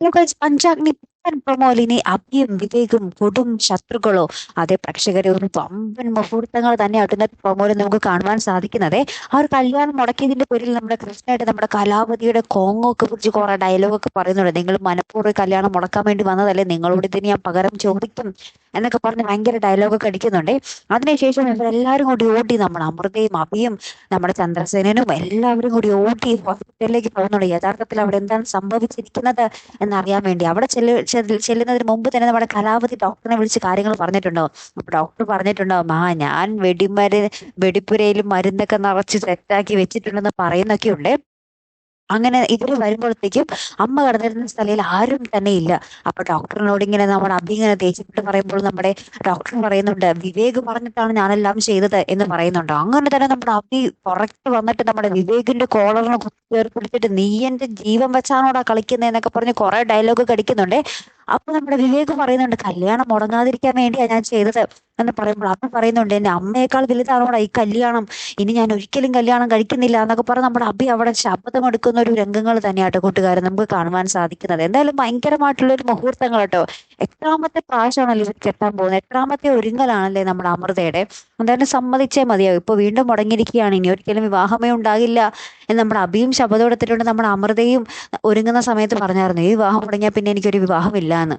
because Panchakni പ്രൊമോലിനി അഭിയും വിവേകും കൊടും ശത്രുക്കളോ. അതെ പ്രേക്ഷകരെ ഒരു വമ്പൻ മുഹൂർത്തങ്ങൾ തന്നെയായിട്ട് ഇന്നത്തെ പ്രൊമോയിൽ നമുക്ക് കാണുവാൻ സാധിക്കുന്നത്. ആ ഒരു കല്യാണം മുടക്കിയതിന്റെ പേരിൽ നമ്മുടെ കൃഷ്ണയായിട്ട് നമ്മുടെ കലാപതിയുടെ കോങ്ങൊക്കെ കുറിച്ച് കുറെ ഡയലോഗൊക്കെ പറയുന്നുണ്ട്. നിങ്ങൾ മനഃപൂർവം കല്യാണം മുടക്കാൻ വേണ്ടി വന്നതല്ലേ? നിങ്ങളോട് ഇതിന് ഞാൻ പകരം ചോദിക്കും എന്നൊക്കെ പറഞ്ഞ് ഭയങ്കര ഡയലോഗൊക്കെ അടിക്കുന്നുണ്ട്. അതിനുശേഷം ഇവരെല്ലാവരും കൂടി ഓടി നമ്മൾ അമൃതയും അഭിയും നമ്മുടെ ചന്ദ്രസേനനും എല്ലാവരും കൂടി ഓടി ഹോസ്പിറ്റലിലേക്ക് പോകുന്നുണ്ട്. യഥാർത്ഥത്തിൽ അവിടെ എന്താണ് സംഭവിച്ചിരിക്കുന്നത് എന്നറിയാൻ വേണ്ടി. അവിടെ ചെല്ല് ചെല്ലുന്നതിന് മുമ്പ് തന്നെ നമ്മുടെ കലാപതി ഡോക്ടറിനെ വിളിച്ച് കാര്യങ്ങൾ പറഞ്ഞിട്ടുണ്ടോ? അപ്പൊ ഡോക്ടർ പറഞ്ഞിട്ടുണ്ടോ മാ ഞാൻ വെടിമരുന്ന് വെടിപ്പുരയിൽ മരുന്നൊക്കെ നിറച്ച് സെറ്റാക്കി വെച്ചിട്ടുണ്ടെന്ന് പറയുന്നൊക്കെ ഉണ്ട് അങ്ങനെ ഇവർ വരുമ്പോഴത്തേക്കും അമ്മ കടന്നിരുന്ന സ്ഥലയിൽ ആരും തന്നെ ഇല്ല. അപ്പൊ ഡോക്ടറിനോട് ഇങ്ങനെ നമ്മുടെ അഭി ഇങ്ങനെ ദേഷ്യപ്പെട്ട് പറയുമ്പോൾ നമ്മുടെ ഡോക്ടർ പറയുന്നുണ്ട് വിവേക് പറഞ്ഞിട്ടാണ് ഞാനെല്ലാം ചെയ്തത് എന്ന് പറയുന്നുണ്ടോ. അങ്ങനെ തന്നെ നമ്മുടെ അഭി പുറത്ത് വന്നിട്ട് നമ്മുടെ വിവേകിന്റെ കോളറിനെ കുത്തി പിടിച്ചിട്ട് നീ എന്റെ ജീവൻ വെച്ചാണോടാ കളിക്കുന്നത് എന്നൊക്കെ പറഞ്ഞ് കുറെ ഡയലോഗ് അടിക്കുന്നുണ്ട്. അപ്പൊ നമ്മുടെ വിവേക് പറയുന്നുണ്ട് കല്യാണം മുടങ്ങാതിരിക്കാൻ വേണ്ടിയാ ഞാൻ ചെയ്തത് എന്ന് പറയുമ്പോൾ അമ്മ പറയുന്നുണ്ട് എന്റെ അമ്മയേക്കാൾ വലുതാണോടാ ഈ കല്യാണം? ഇനി ഞാൻ ഒരിക്കലും കല്യാണം കഴിക്കുന്നില്ല എന്നൊക്കെ പറഞ്ഞ് നമ്മുടെ അഭി അവിടെ ശബ്ദം എടുക്കുന്ന ഒരു രംഗങ്ങൾ തന്നെയാട്ടോ കൂട്ടുകാരൻ നമുക്ക് കാണുവാൻ സാധിക്കുന്നത്. എന്തായാലും ഭയങ്കരമായിട്ടുള്ള ഒരു മുഹൂർത്തങ്ങൾ കേട്ടോ എട്ടാമത്തെ പ്രാവശ്യമാണല്ലോ ഇവർ കെട്ടാൻ പോകുന്നത്. എട്ടാമത്തെ ഒരുങ്ങലാണല്ലേ നമ്മുടെ അമൃതയുടെ. എന്തായാലും സമ്മതിച്ചേ മതിയാവും. ഇപ്പൊ വീണ്ടും മുടങ്ങിയിരിക്കുകയാണ്. ഇനി ഒരിക്കലും വിവാഹമേ ഉണ്ടാകില്ല എന്ന് നമ്മുടെ അഭിയും ശബ്ദം എടുത്തിട്ടുണ്ട്. നമ്മുടെ അമൃതയും ഒരുങ്ങുന്ന സമയത്ത് പറഞ്ഞായിരുന്നു ഈ വിവാഹം മുടങ്ങിയാൽ പിന്നെ എനിക്കൊരു വിവാഹമില്ല എന്ന്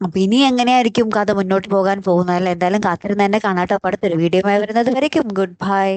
അപ്പൊ ഇനി എങ്ങനെയായിരിക്കും കഥ മുന്നോട്ട് പോകാൻ പോകുന്നത്? അല്ല? എന്തായാലും കാത്തിരുന്ന് തന്നെ കാണാട്ടോ. അടുത്തൊരു വീഡിയോ വരുന്നത് വരയ്ക്കും. Good bye